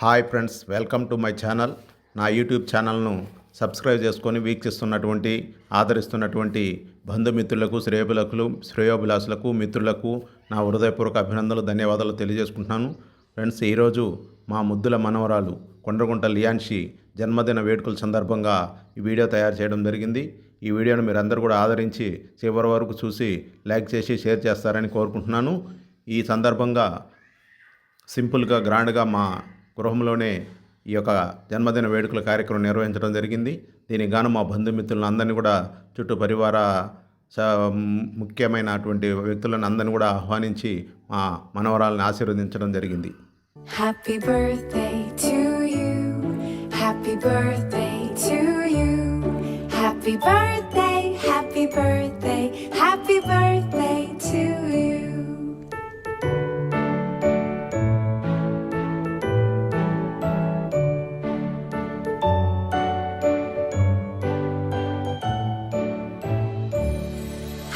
Hi friends welcome to my channel. నా YouTube ఛానల్ను subscribe చేసుకొని వీక్షిస్తున్నటువంటి ఆదరిస్తున్నటువంటి బంధుమిత్రులకు శ్రేయబులకు శ్రేయోభిలాసులకు మిత్రులకు నా హృదయపూర్వక అభినందనలు ధన్యవాదాలు తెలియజేసుకుంటున్నాను. ఫ్రెండ్స్ ఈరోజు మా ముద్దుల మనవరాలు కొండగుంట లియాన్షి జన్మదిన వేడుకల సందర్భంగా ఈ వీడియో తయారు చేయడం జరిగింది. ఈ వీడియోను మీరందరూ కూడా ఆదరించి చివరి వరకు చూసి లైక్ చేసి షేర్ చేస్తారని కోరుకుంటున్నాను. ఈ సందర్భంగా సింపుల్గా గ్రాండ్గా మా గృహంలోనే ఈ యొక్క జన్మదిన వేడుకల కార్యక్రమం నిర్వహించడం జరిగింది దీనికి గాను మా బంధుమిత్రులను అందరినీ కూడా చుట్టూ పరివార స- ముఖ్యమైనటువంటి వ్యక్తులను అందరినీ కూడా ఆహ్వానించి మా మనవరాలను ఆశీర్వదించడం జరిగింది happy birthday to you. Happy birthday to you. Happy birthday happy birthday happy birthday to you.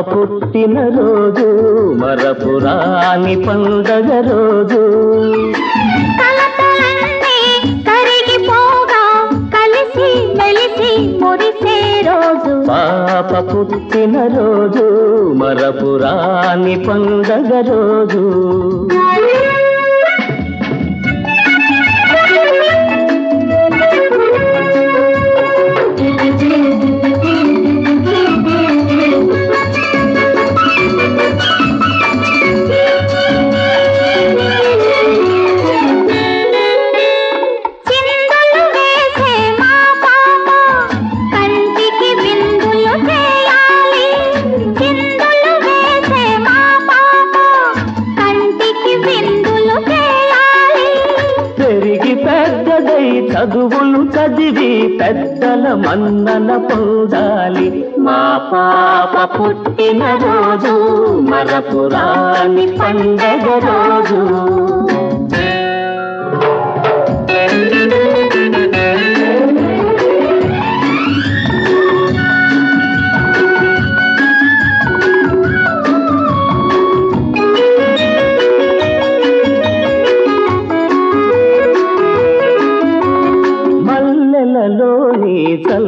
పుట్టిన రోజు మరపురాని పండగ రోజు. కలతలన్నీ కరిగిపోగా కలిసి మెలిసి మురిసే రోజు. పాప పుట్టిన రోజు మరపురాని పండగ రోజు. చదువులు చదివి పెద్దల మన్నన పొందాలి. మా పాప పుట్టిన రోజు మరపురాని పండగ రోజు.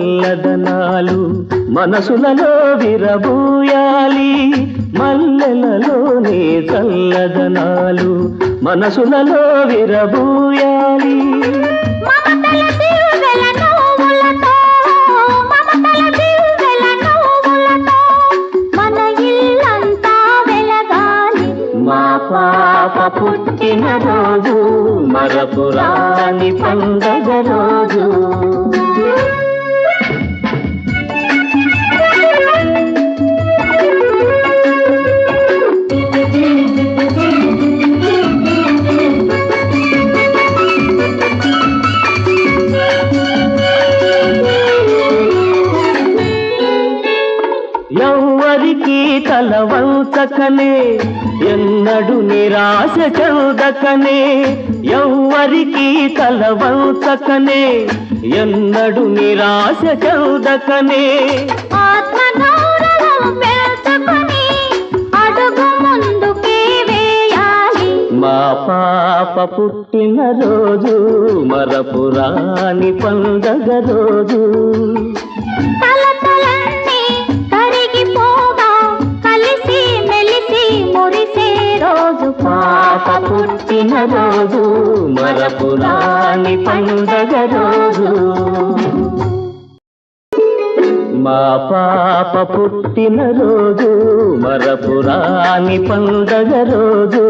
చల్లదనాలు మనసులలో విరబూయాలి. మల్లెలలోని చల్లదనాలు మనసులలో విరబూయాలి. పాప పుట్టిన రోజు మరపురాని పండగ రోజు. వంచకనే ఎన్నడు నిరాశ చెందకనే ఎవ్వరికి తల వంచకనే ఎన్నడు నిరాశ చెందకనే. మా పాప పుట్టిన రోజు మరపురాని పండగ రోజు. కలతలన్నీ కరిగిపోగా కలిసి మురిసి మురిసే రోజు పాప పుట్టిన రోజు మరపురాని పండగ రోజు. మా పాప పుట్టిన రోజు మరపురాని పండగ రోజు.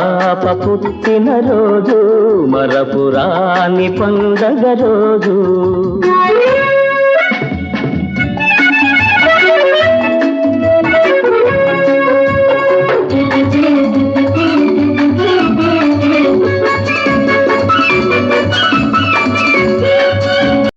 పాప పుట్టిన రోజు మరపురాని పండగ రోజు.